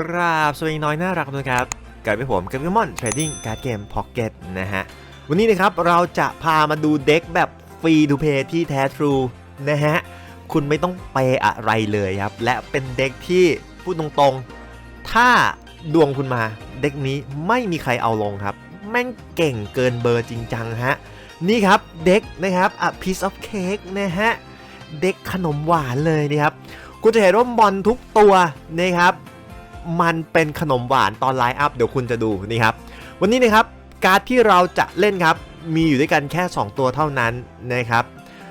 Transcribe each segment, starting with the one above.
กราบสวัสดีน้อยน่ารักนะครับกับพี่ผมกับพี่มอนเทรดดิ้งการ์ดเกมพ็อกเก็ตนะฮะ วันนี้นะครับเราจะพามาดูเด็กแบบฟรีดูเพย์ที่แท้ทรูนะฮะ คุณไม่ต้องเปอะไรเลยครับ และเป็นเด็กที่พูดตรงๆ ถ้าดวงคุณมาเด็กนี้ไม่มีใครเอาลงครับ แม่งเก่งเกินเบอร์จริงจังฮะ นี่ครับเด็กนะครับ a piece of cake นะฮะเด็กขนมหวานเลยนะครับคุณจะเห็นว่าบอลทุกตัวนะครับ มันเป็นขนมหวานตอนไลน์อัพเดี๋ยวคุณจะดูนี่ครับ วันนี้นะครับการ์ดที่เราจะเล่นครับ มีอยู่ด้วยกันแค่ 2 ตัวเท่านั้นนะครับ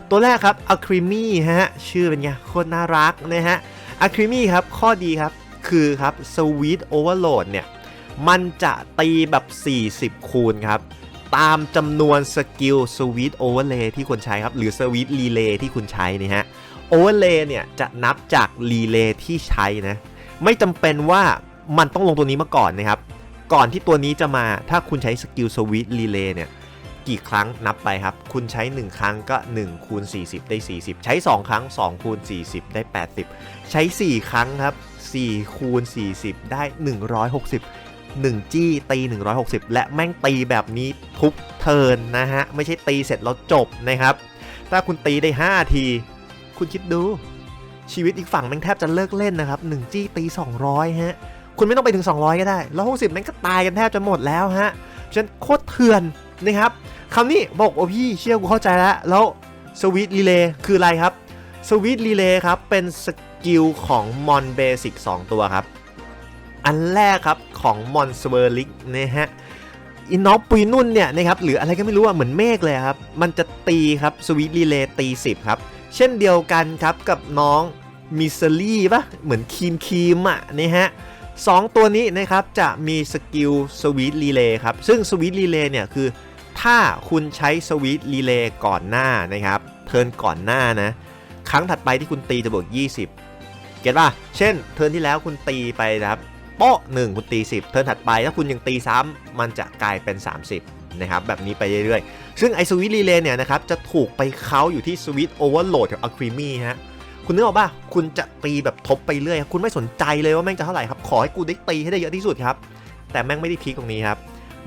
ตัวแรกครับอะครีมี่ฮะ ชื่อเป็นไงโคตรน่ารักนะฮะอะครีมี่ครับ ข้อดีครับ คือครับสวีทโอเวอร์โหลดเนี่ย มันจะตีแบบ 40 คูณครับ ตามจำนวนสกิลสวีทโอเวอร์เลย์ที่คุณใช้ครับ หรือสวีทรีเลย์ที่คุณใช้นะฮะโอเวอร์เลย์เนี่ยจะนับจากรีเลย์ที่ใช้นะ ไม่จำเป็นว่ามันต้องลงตัวนี้มาก่อนนะครับ ก่อนที่ตัวนี้จะมาถ้าคุณใช้สกิลสวิตรีเลย์เนี่ยกี่ครั้งนับไปครับ คุณใช้ 1 ครั้งก็1คูณ40 ได้ 40 ใช้ 2 ครั้ง2คูณ40 ได้ 80 ใช้ 4 ครั้งครับ4คูณ40 ได้ 160 1 จี้ตี 160 และแม่งตีแบบนี้ทุกเทิร์นนะฮะ ไม่ใช่ตีเสร็จแล้วจบนะครับ ถ้าคุณตีได้ 5 ที คุณคิดดู ชีวิตอีกฝั่งแม่งแทบจะเลิกเล่นนะครับ1จี้ตี 200 ฮะ คุณไม่ต้องไปถึง 200 ก็ได้ แล้ว 60 แม่งก็ตายกันแทบจะหมดแล้วฮะฉะนันโคตรเถื่อนนะครับคำนี้บอกโอ้พี่เชื่อกูเข้าใจแล้ว แล้วสวิตรีเลย์คืออะไรครับสวิตรีเลย์ครับเป็นสกิลของมอนเบสิก2ตัวครับ อันแรกครับของมอนสเวอร์ลิกนะฮะอินนอปุยนุ่นเนี่ยนะครับหรืออะไรก็ไม่รู้อะเหมือนเมฆเลยครับ มันจะตีครับสวิตรีเลย์ตี 10 ครับ เช่นเดียวกันครับกับน้อง มิสลี่ปะเหมือนครีมครีมอะนะฮะสองตัวนี้นะครับจะมีสกิลสวิตรีเลย์ครับ ซึ่งสวิตรีเลย์เนี่ยคือ ถ้าคุณใช้สวิตรีเลย์ก่อนหน้านะครับเทิร์นก่อนหน้านะ ครั้งถัดไปที่คุณตีจะบวก 20 เก็ตป่ะ เช่น เทิร์นที่แล้วคุณตีไปนะครับโป๊ะหนึ่งคุณตี 10 เทิร์นถัดไปถ้าคุณยังตีซ้ำมันจะกลายเป็น 30 นะครับ แบบนี้ไปเรื่อยๆ ซึ่งไอสวิตรีเลย์เนี่ยนะครับจะถูกไปเค้าอยู่ที่สวิตโอเวอร์โหลดกับอะครีมี่ฮะ คุณนึกออกป่ะคุณจะตีแบบทบไปเรื่อยคุณไม่สนใจเลยว่าแม่งจะเท่าไหร่ครับขอให้กูได้ตีให้ได้เยอะที่สุดครับแต่แม่งไม่ได้พีคตรงนี้ครับ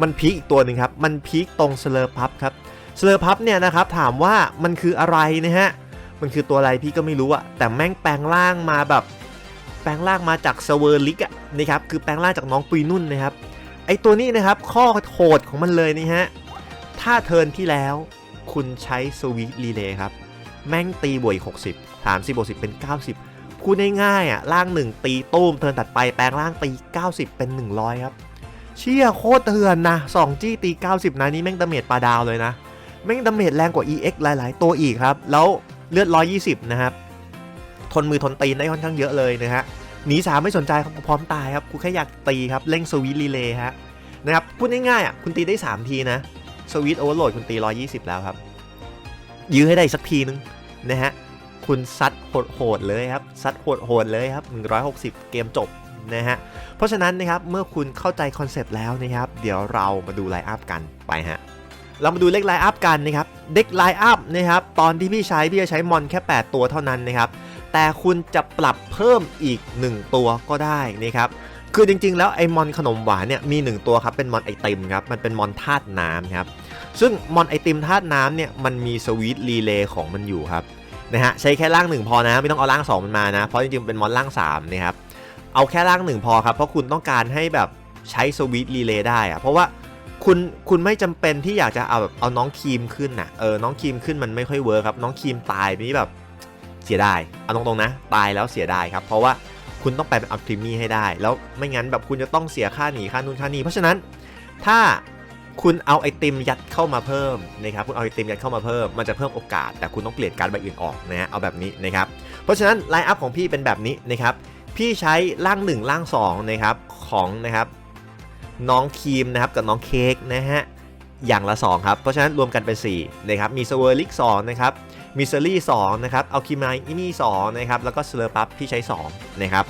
มันพีคอีกตัวหนึ่งครับมันพีคตรงสเลอร์พับครับสเลอร์พับเนี่ยนะครับถามว่ามันคืออะไรนะฮะมันคือตัวอะไรพี่ก็ไม่รู้อะแต่แม่งแปลงร่างมาแบบ แปลงร่างมาจากเซเวอร์ลิกอะนะครับคือแปลงร่างจากน้องปุยนุ่นนะครับไอตัวนี้นะครับข้อโหดของมันเลยนี่ฮะถ้าเทินที่แล้วคุณใช้สวิตรีเลย์ครับ แม่งตีบวกอีก60 3 0บวก10 เป็น 90พูดง่ายๆอะร่าง 1 ตีตุ้มเทินตัดไปแปลงร่างตี 90 เป็น 100 ครับ เชี่ยโคตรเถื่อนนะ2จี้ตี 90 นะนี่แม่งดาเมจปลาดาวเลยนะ แม่งดาเมจแรงกว่า EX หลาย ๆ ตัวอีกครับ แล้วเลือด 120 นะครับ ทนมือทนตีนได้ค่อนข้างเยอะเลยนะฮะหนีสามไม่สนใจครับพร้อมตายครับกูแค่อยากตีครับเร่งสวิตรีเลย์ฮะนะครับพูดง่ายๆอะคุณตีได้ 3 ทีนะสวิตโอเวอร์โหลดคุณตี 120 แล้วครับ ยื้อให้ได้สักทีนึงนะฮะคุณซัดโหดๆเลยครับซัดโหดๆเลยครับ 160 เกมจบนะฮะเพราะฉะนั้นนะครับเมื่อคุณเข้าใจคอนเซปต์แล้วนะครับ เดี๋ยวเรามาดูไลน์อัพกันไปฮะเรามาดูเลขไลน์อัพกันนะครับเด็กไลน์อัพนะครับตอนที่พี่ใช้พี่จะใช้มอนแค่ 8 ตัวเท่านั้นนะครับแต่คุณจะปรับเพิ่มอีก 1 ตัวก็ได้นะครับคือจริงๆ แล้วไอ้มอนขนมหวานเนี่ยมี 1 ตัวครับเป็นมอนไอติมครับมันเป็นมอนธาตุน้ำครับ ซึ่งมอนไอติมธาตุน้ำเนี่ยมันมีสวิตรีเลย์ของมันอยู่ครับนะฮะใช้แค่ร่างหนึ่งพอนะไม่ต้องเอาร่าง2มันมานะเพราะจริงๆเป็นมอนร่าง3นะครับเอาแค่ร่างหนึ่งพอครับเพราะคุณต้องการให้แบบใช้สวิตรีเลย์ได้อะเพราะว่าคุณคุณไม่จำเป็นที่อยากจะเอาแบบเอาน้องครีมขึ้นนะเออน้องครีมขึ้นมันไม่ค่อยเวิร์คครับน้องครีมตายนี่แบบเสียดายเอาตรงๆนะตายแล้วเสียดายครับเพราะว่าคุณต้องไปเป็นอัลครีมี่ให้ได้ แล้วไม่งั้นแบบคุณจะต้องเสียค่าหนีค่านู่นค่านี่เพราะฉะนั้นถ้า คุณเอาไอติมยัดเข้ามาเพิ่มนะครับคุณเอาไอติมยัดเข้ามาเพิ่มมันจะเพิ่มโอกาส แต่คุณต้องเปลี่ยนการใบอื่นออกนะฮะเอาแบบนี้นะครับเพราะฉะนั้นไลน์อัพของพี่เป็นแบบนี้นะครับพี่ใช้ร่าง1ร่าง2นะครับของนะครับน้องครีมนะครับกับน้องเค้กนะฮะอย่างละ2ครับเพราะฉะนั้นรวมกันเป็น4นะครับมีสเวอร์ลิก2นะครับมีเซอรี่2นะครับเอาคิมายอินี่2นะครับแล้วก็สเลอร์ปับพี่ใช้2นะครับ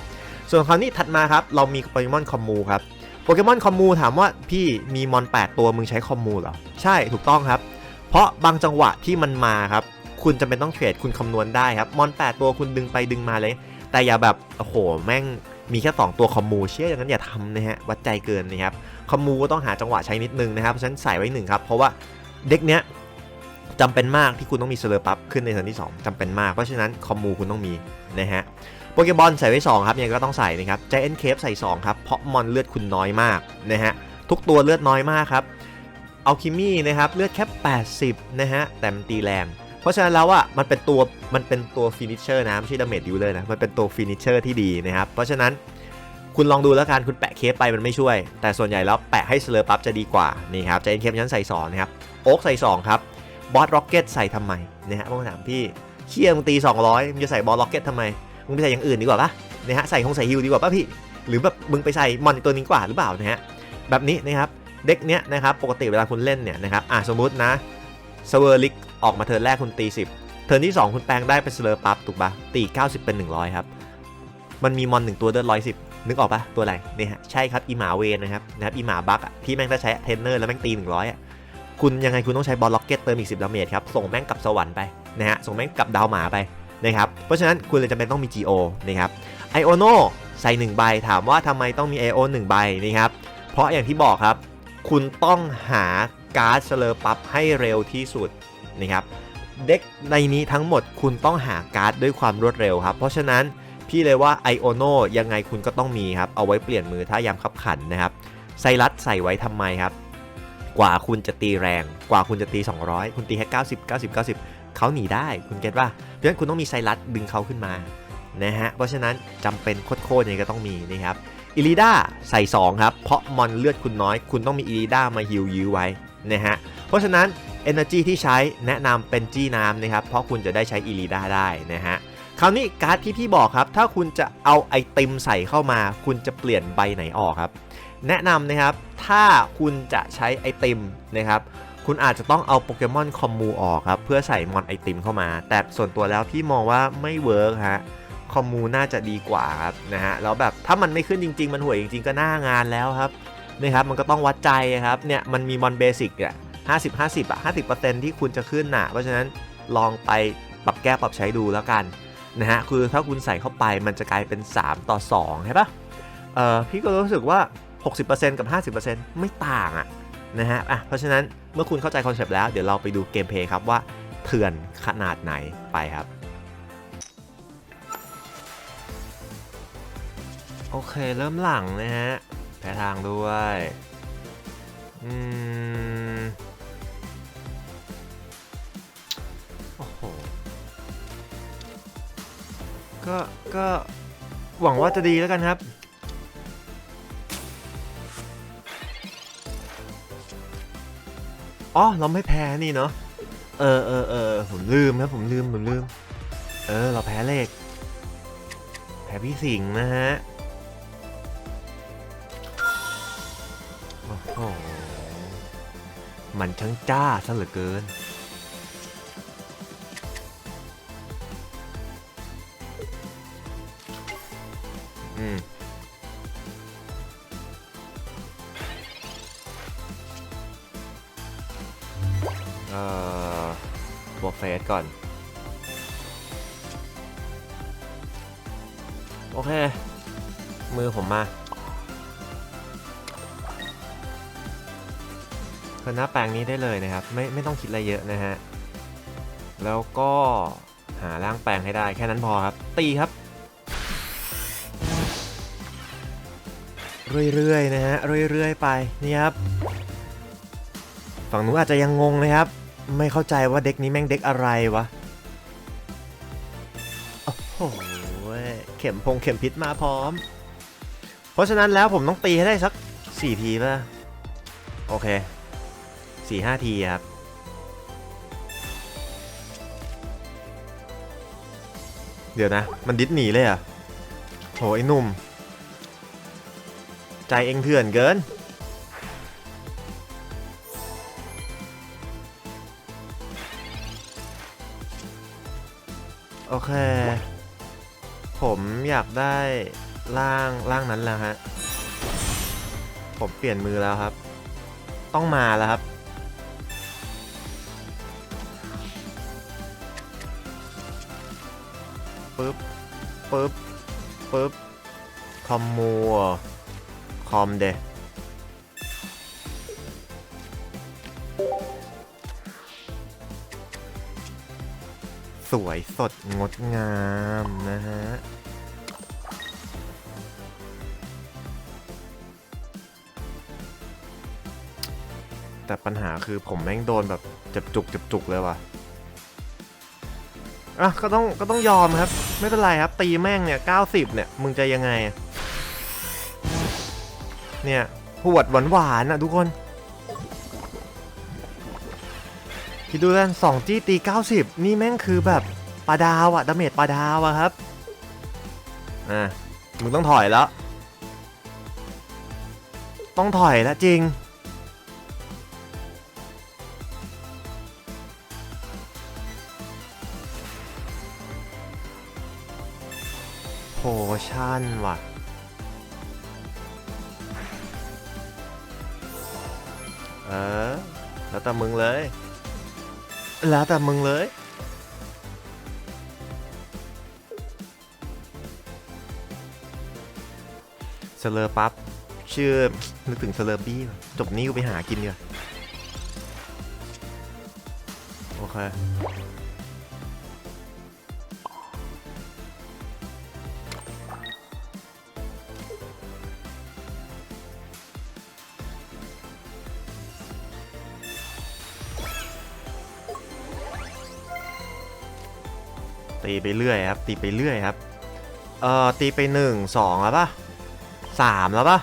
ส่วนคราวนี้ถัดมาครับเรามีโปเกมอนคอมมูครับ โปเกมอนคอมมูถามว่าพี่มีมอน 8 ตัวมึงใช้คอมมูเหรอ ใช่ถูกต้องครับ เพราะบางจังหวะที่มันมาครับ คุณจะเป็นต้องเทรดคุณคำนวณได้ครับ มอน 8 ตัวคุณดึงไปดึงมาเลย แต่อย่าแบบ โอ้โห แม่งมีแค่ 2 ตัวคอมมูเชื่ออย่างนั้นอย่าทำนะฮะ วัดใจเกินนะครับ คอมมูก็ต้องหาจังหวะใช้นิดนึงนะครับเพราะฉะนั้นใส่ไว้หนึ่งครับเพราะว่าเด็กเนี้ยจำเป็นมากที่คุณต้องมีเซเลอร์ปั๊บขึ้นในเทิร์นที่ 2จำเป็นมากเพราะฉะนั้นคอมมูคุณต้องมีนะฮะ โปเกบอลใส่ไว้ 2 ครับยังก็ต้องใส่นะครับใจเอ็นเคฟใส่ 2 ครับ เพราะมอนเลือดคุณน้อยมากนะฮะ ทุกตัวเลือดน้อยมากครับเอาคิมี่นะครับเลือดแค่ 80 นะฮะ แต่มันตีแรง เพราะฉะนั้นแล้วอะมันเป็นตัวมันเป็นตัวฟินิชเชอร์นะไม่ใช่ดาเมจดิวเลยนะ มันเป็นตัวฟินิชเชอร์ที่ดีนะครับ เพราะฉะนั้นคุณลองดูแล้วกันคุณแปะเคฟไปมันไม่ช่วย แต่ส่วนใหญ่แล้วแปะให้เซเลอร์ปั๊บจะดีกว่านี่ครับใจเอ็นเคฟชั้นใส่2นะครับโอ๊กใส่ 2 ครับบอสร็อกเก็ตใส่ทำไมนะฮะบางถามพี่เชี่ยมึงตี 200มึงจะใส่บอสร็อกเก็ตทำไม มึงไปใส่อย่างอื่นดีกว่าปะนะฮะใส่คงใส่ฮิลดีกว่าปะพี่ หรือแบบมึงไปใส่มอนตัวนี้กว่าหรือเปล่านะฮะแบบนี้นะครับเด็กเนี้ยนะครับปกติเวลาคุณเล่นเนี่ยนะครับอะสมมุตินะเซเวอร์ลิกออกมาเทิร์นแรกคุณตี 10 เทิร์นที่ 2 คุณแปลงได้เป็นเซเลอร์ปั๊บถูกปะตี 90 เป็น 100 ครับ มันมีมอน1ตัวเดิน110นึกออกปะตัวอะไรเนี่ยฮะใช่ครับอีหมาเวนนะครับนะครับอีหมาบักอะที่แม่งถ้าใช้เทรนเนอร์แล้วแม่งตี 100อะคุณยังไงคุณต้องใช้บอลล็อกเก็ตเติมอีก10ดาเมจครับส่งแม่งกลับสวรรค์ไปนะฮะส่งแม่งกลับดาวหมาไป นะครับ เพราะฉะนั้นคุณเลยจำเป็นต้องมี GO นะครับไอโอโนใส่ 1 ใบถามว่าทำไมต้องมี IO 1ใบนะครับ เพราะอย่างที่บอกครับ คุณต้องหาการ์ดเซเลอร์ปั๊บให้เร็วที่สุดนะครับเด็กในนี้ทั้งหมดคุณต้องหาการ์ดด้วยความรวดเร็วครับ เพราะฉะนั้นพี่เลยว่าไอโอโนยังไงคุณก็ต้องมีครับ เอาไว้เปลี่ยนมือถ้ายามขับขันนะครับไซรัสใส่ไว้ทำไมครับ กว่าคุณจะตีแรง กว่าคุณจะตี 200 คุณตีแค่90 90 90 เขาหนีได้คุณเก็ตว่าเพราะฉะนั้นคุณต้องมีไซรัสดึงเขาขึ้นมานะฮะเพราะฉะนั้นจำเป็นโคตรๆยังไงก็ต้องมีนะครับอิลิด้าใส่ 2 ครับ เพราะมอนเลือดคุณน้อย คุณต้องมีอิลิด้ามาฮิลยื้อไว้นะฮะเพราะฉะนั้น Energy ที่ใช้แนะนำเป็นจี้น้ำนะครับ เพราะคุณจะได้ใช้อีลีดาได้นะฮะคราวนี้การ์ดที่พี่บอกครับ ถ้าคุณจะเอาไอติมใส่เข้ามา คุณจะเปลี่ยนใบไหนออกครับ แนะนำนะครับถ้าคุณจะใช้ไอติมนะครับ คุณอาจจะต้องเอาโปเกมอนคอมมูออกครับ เพื่อใส่มอนไอติมเข้ามา แต่ส่วนตัวแล้วพี่มองว่าไม่เวิร์กฮะคอมมูน่าจะดีกว่าครับนะฮะแล้วแบบถ้ามันไม่ขึ้นจริง ๆ มันห่วยจริง ๆ ก็หน้างานแล้วครับนะครับมันก็ต้องวัดใจครับเนี่ยมันมีมอนเบสิกเนี่ย50 50อะ50%ที่คุณจะขึ้นน่ะ เพราะฉะนั้นลองไปปรับแก้ปรับใช้ดูแล้วกันนะฮะคือถ้าคุณใส่เข้าไปมันจะกลายเป็น 3 ต่อ2ใช่ปะเออพี่ก็รู้สึกว่า 60%กับ 50%ไม่ต่างอะ นะฮะอะเพราะฉะนั้นเมื่อคุณเข้าใจคอนเซปต์แล้วเดี๋ยวเราไปดูเกมเพลย์ครับว่าเถื่อนขนาดไหนไปครับ โอเคเริ่มหลังนะฮะแพ้ทางด้วยอืมโอ้โหก็ก็หวังว่าจะดีแล้วกันครับ อ๋อเราไม่แพ้นี่เนาะเออเออเออผมลืมครับผมลืมผมลืม เออ เราแพ้เลข แพ้พี่สิงห์นะฮะโอ้โหมันช่างจ้าซะเหลือเกิน เอ่อบวกเฟสก่อน โอเค มือผมมาเพิ่นหน้าแปลงนี้ได้เลยนะครับ ไม่ไม่ต้องคิดอะไรเยอะนะฮะ แล้วก็หาร่างแปลงให้ได้แค่นั้นพอครับ ตีครับ เรื่อยๆนะฮะ เรื่อยๆไปนี่ครับ ฝั่งนู้นอาจจะยังงงนะครับ ไม่เข้าใจว่าเด็กนี้แม่งเด็กอะไรวะ โอ้โห เข็มพงเข็มพิษมาพร้อม เพราะฉะนั้นแล้วผมต้องตีให้ได้สัก4ทีป่ะ โอเคสี่ห้าทีครับ เดี๋ยวนะ มันดิสหนีเลยอะโหไอ้หนุ่ม ใจเองเถื่อนเกิน โอเค ผมอยากได้ร่างร่างนั้นแล้วฮะ ผมเปลี่ยนมือแล้วครับ ต้องมาแล้วครับ ปึ๊บ ปึ๊บ ปึ๊บ คอมมูคอมเด สวยสดงดงามนะฮะแต่ปัญหาคือผมแม่งโดนแบบเจ็บจุกเจ็บจุกเลยว่ะ อะก็ต้องก็ต้องยอมครับ ไม่เป็นไรครับ ตีแม่งเนี่ย90เนี่ย มึงจะยังไง เนี่ยหวดหวานหวานอะทุกคน ดูแล้วสองจี้ตี 90 นี่แม่งคือแบบปลาดาวอะดาเมจปลาดาวอะครับอะมึงต้องถอยแล้ว ต้องถอยแล้วจริง โพชั่นว่ะเออ แล้วแต่มึงเลย แล้วแต่มึงเลย เซเลอร์ปั๊บชื่อนึกถึงเซเลอร์บี้จบนี้กูไปหากินเดียวโอเค ตีไปเรื่อยครับ ตีไปเรื่อยครับ เอ่อ ตีไปหนึ่งสองแล้วปะสามแล้วปะ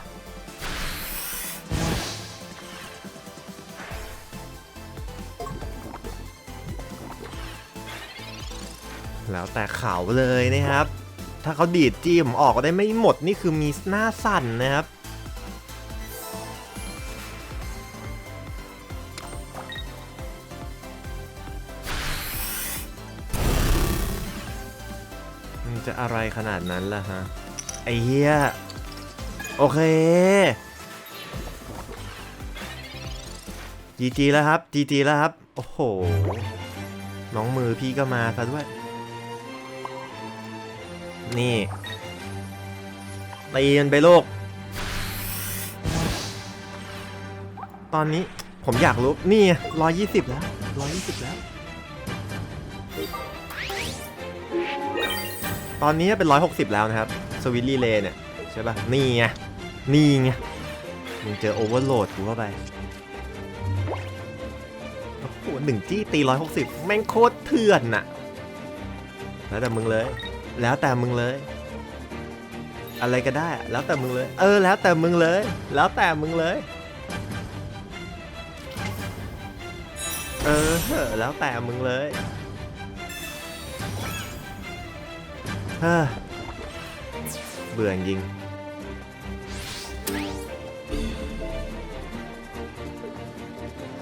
แล้วแต่เขาเลยนะครับ ถ้าเขาดีดจี้ผมออกก็ได้ไม่หมดนี่คือมีหน้าสั่นนะครับ มันจะอะไรขนาดนั้นล่ะฮะ ไอ้เหี้ย โอเค จีจีแล้วครับ จีจีแล้วครับ โอ้โห น้องมือพี่ก็มาซะด้วย นี่ตีมันไปโลก ตอนนี้ผมอยากรู้ นี่ร้อยยี่สิบแล้วร้อยยี่สิบแล้ว ตอนนี้เป็น 160 แล้วนะครับสวิตลีเลเนี่ยใช่ป่ะนี่ไงนี่ไงมึงเจอโอเวอร์โหลดกูเข้าไปโอ้โหหนึ่งจี้ตี160แม่งโคตรเถื่อนน่ะ แล้วแต่มึงเลย แล้วแต่มึงเลย อะไรก็ได้อะแล้วแต่มึงเลย เออ แล้วแต่มึงเลย แล้วแต่มึงเลย เออ แล้วแต่มึงเลย เบื่อจริง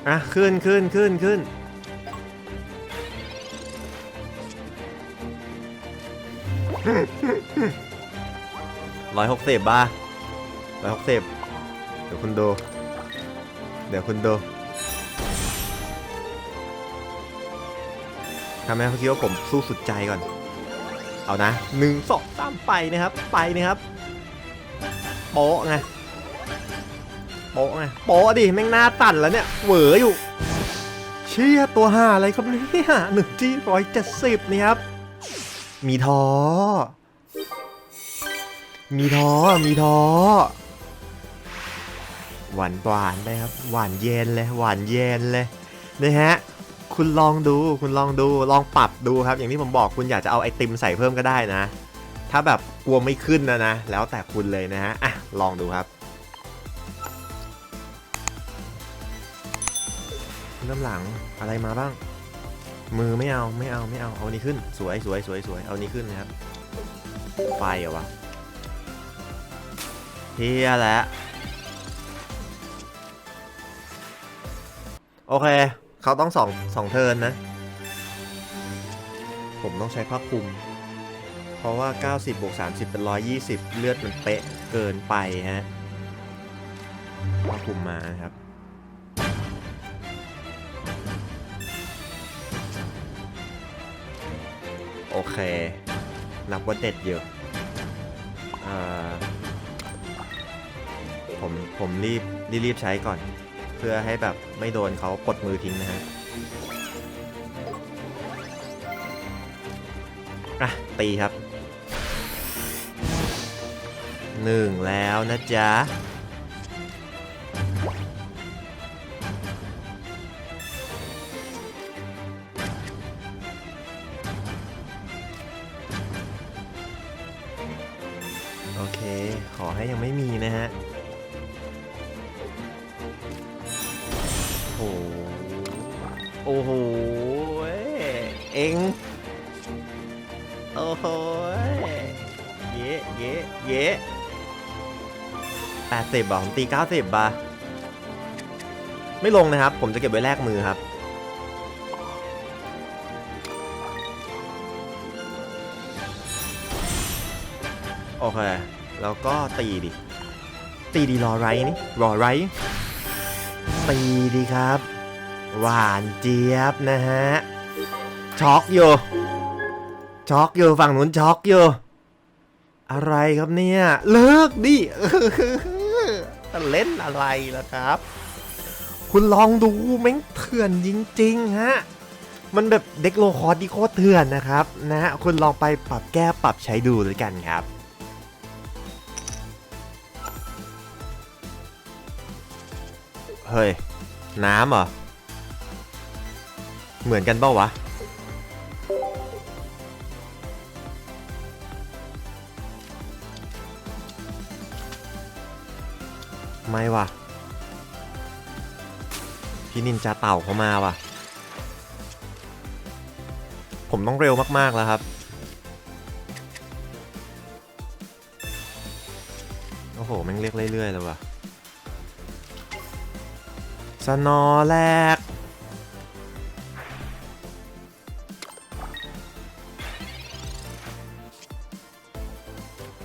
อะ ขึ้นขึ้นขึ้นขึ้นร้อยหกสิบบ้าร้อยหกสิบเดี๋ยวคุณดู เดี๋ยวคุณดูทำให้เขาคิดว่าผมสู้สุดใจก่อน เอานะหนึ่งสองสามไปนะครับ ไปนะครับโป๊ะไงโป๊ะไงโป๊ะดิแม่งหน้าตันแล้วเนี่ยเหวออยู่ เชี่ยตัวห่าอะไรครับเนี่ยหนึ่งจีร้อยเจ็ดสิบนี่ครับ มีท้อ มีท้อ มีท้อ หวานหวานไปครับ หวานเย็นเลย หวานเย็นเลยนะฮะ คุณลองดู คุณลองดู ลองปรับดูครับ อย่างที่ผมบอกคุณอยากจะเอาไอติมใส่เพิ่มก็ได้นะ ถ้าแบบกลัวไม่ขึ้นนะนะ แล้วแต่คุณเลยนะฮะ อะ ลองดูครับ เริ่มหลังอะไรมาบ้าง มือไม่เอา ไม่เอา ไม่เอา เอานี้ขึ้น สวยสวยสวยสวยเอานี้ขึ้นนะครับ ไฟเหรอวะเฮียแล้ว โอเค เขาต้องสองสองเทินนะ ผมต้องใช้ผ้าคลุม เพราะว่า 90บวก30 เป็น 120 เลือดมันเป๊ะเกินไปฮะผ้าคลุมมานะครับโอเค นับว่าเด็ดเยอะอ่าผม ผมรีบ รีบใช้ก่อน เพื่อให้แบบไม่โดนเขาปลดมือทิ้งนะฮะอะตีครับหนึ่งแล้วนะจ๊ะ เย้แปดสิบบอกผมตีเก้าสิบบ่ะไม่ลงนะครับ ผมจะเก็บไว้แลกมือครับโอเค แล้วก็ตีดิ ตีดีรอไรนี่ รอไร ตีดีครับ หวานเจี๊ยบนะฮะ ช็อกอยู่ ช็อกอยู่ฝั่งนู้นช็อกอยู่ อะไรครับเนี่ย เลิกดิเล่นอะไรล่ะครับ คุณลองดูแม่งเถื่อนจริงๆฮะมันแบบเด็กโลคอร์ที่โคตรเถื่อนนะครับนะฮะคุณลองไปปรับแก้ปรับใช้ดูด้วยกันครับเฮ้ย น้ำเหรอ เหมือนกันเปล่าวะ ไม่ว่ะ พี่นินจาเต่าเขามาว่ะ ผมต้องเร็วมาก ๆ แล้วครับ โอ้โหแม่งเรียกเรื่อยๆแล้วว่ะ สนอแรก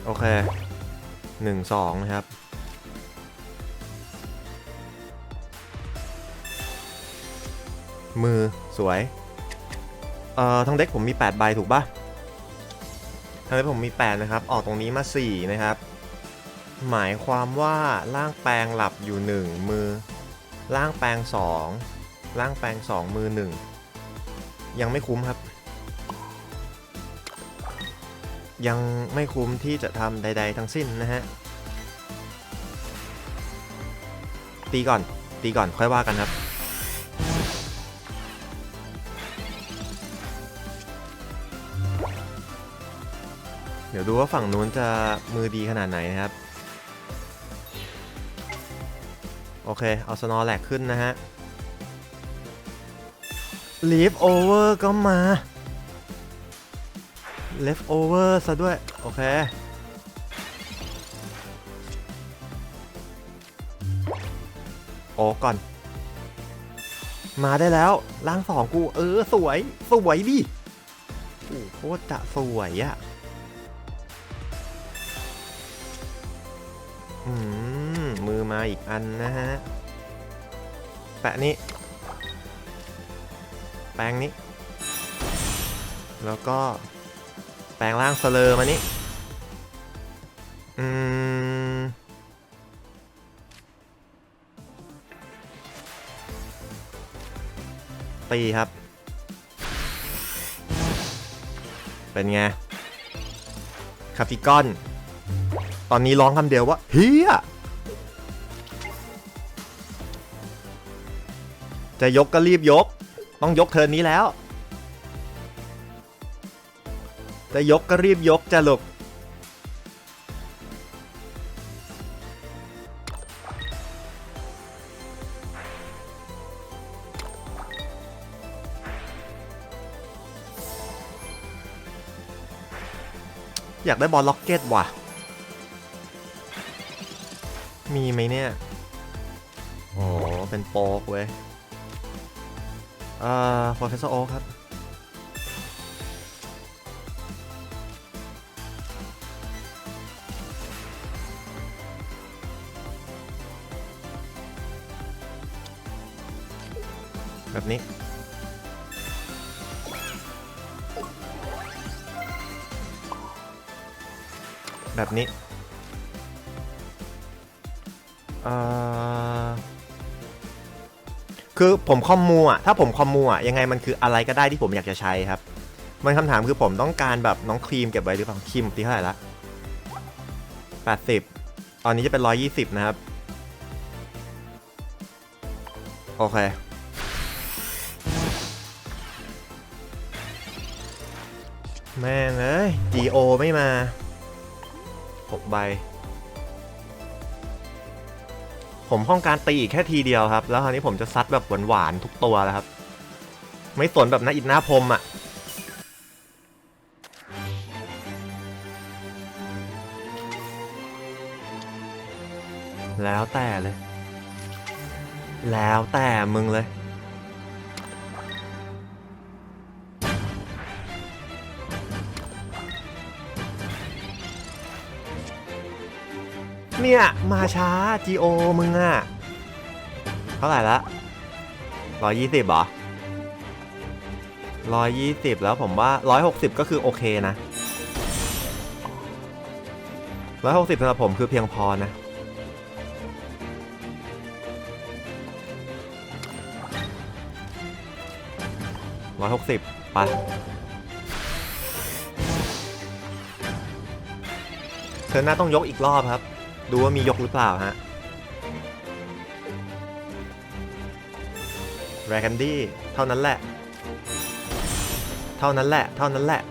โอเคหนึ่งสองนะครับ มือสวย เอ่อทั้งเด็กผมมี 8 ใบถูกปะทั้งเด็กผมมี 8 นะครับ ออกตรงนี้มา 4 นะครับ หมายความว่าล่างแปลงหลับอยู่ 1 มือล่างแปลง2ล่างแปลง 2 มือ 1 ยังไม่คุ้มครับ ยังไม่คุ้มที่จะทำใด ๆ ทั้งสิ้นนะฮะ ตีก่อน ตีก่อนค่อยว่ากันครับ เดี๋ยวดูว่าฝั่งนู้นจะมือดีขนาดไหนนะครับ โอเค เอาสนอแหลกขึ้นนะฮะ Leaf over ก็มา Left over ซะด้วย โอเค โอ้ก่อน มาได้แล้ว ล่างสองกู เออ สวย สวยดิโอ้โคตรจะสวยอะ อมาอีกอันนะฮะ แปะนี้ แปลงนี้ แล้วก็แปลงร่างสเลอมานี่อืม ตีครับ เป็นไงคาฟิกอน ตอนนี้ร้องคำเดียวว่าเฮีย จะยกก็รีบยก ต้องยกเทินนี้แล้ว จะยกก็รีบยกจะลูกอยากได้บอลล็อกเก็ตว่ะ มีไหมเนี่ย โอ้เป็นโป๊กเว้ย อ่อ Professor Oak ครับ แบบนี้ แบบนี้อ่อ คือผมคอมมูอะถ้าผมคอมมูอะยังไงมันคืออะไรก็ได้ที่ผมอยากจะใช้ครับ มันคำถามคือผมต้องการแบบน้องครีมเก็บไว้หรือเปล่าครีมตีเท่าไหร่ละ80ตอนนี้จะเป็น120นะครับ โอเคแม่งเอ้ย GO ไม่มา6ใบ ผมห้องการตีอีกแค่ทีเดียวครับ แล้วคราวนี้ผมจะซัดแบบหวานๆทุกตัวแล้วครับ ไม่สนแบบหน้าอิดหน้าพรมอะแล้วแต่เลย แล้วแต่มึงเลย เนี่ยมาช้า GO มึงอะเท่าไหร่ละร้อยยี่สิบเหรอร้อยยี่สิบแล้วผมว่าร้อยหกสิบก็คือโอเคนะร้อยหกสิบสำหรับผมคือเพียงพอนะร้อยหกสิบไปเธอหน้าต้องยกอีกรอบครับ ดูว่ามียกหรือเปล่าฮะแรกันดี้เท่านั้นแหละ เท่านั้นแหละ เท่านั้นแหละ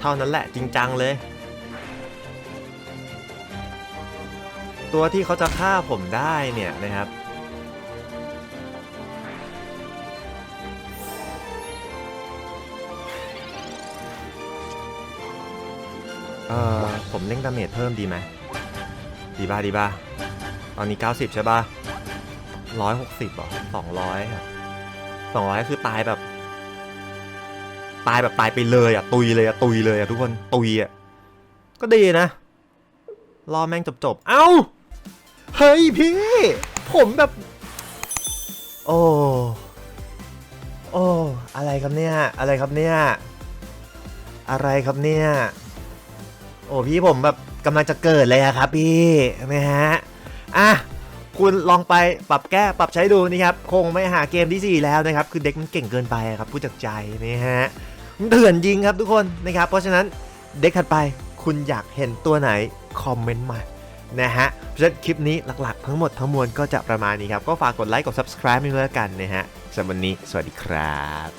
เท่านั้นแหละจริงจังเลย ตัวที่เขาจะฆ่าผมได้เนี่ยนะครับ ผมเล่งดาเมจเพิ่มดีไหมดีป่ะดีป่ะตอนนี้ 90 ใช่ป่ะ160เหรอ200ครับ200คือตายแบบ ตายแบบตายไปเลยอะ ตุยเลยอะ ตุยเลยอะทุกคนตุยอะ ก็ดีนะ รอแม่งจบๆ เอ้า เฮ้ยพี่ ผมแบบ โอ้โอ้ อะไรครับเนี่ย อะไรครับเนี่ย อะไรครับเนี่ย โอ้พี่ผมแบบกำลังจะเกิดเลยครับพี่นะฮะอะคุณลองไปปรับแก้ปรับใช้ดูนะครับ คงไม่หาเกมที่ 4 แล้วนะครับ คือเด็กมันเก่งเกินไปครับพูดจากใจนะฮะมันเถื่อนจริงครับทุกคนนะครับ เพราะฉะนั้นเด็กถัดไปคุณอยากเห็นตัวไหน คอมเมนต์มานะฮะเพราะฉะนั้นคลิปนี้หลักๆ ทั้งหมดทั้งมวลก็จะประมาณนี้ครับ ก็ฝากกดไลค์กด subscribe ด้วยแล้วกันนะฮะสำหรับวันนี้สวัสดีครับ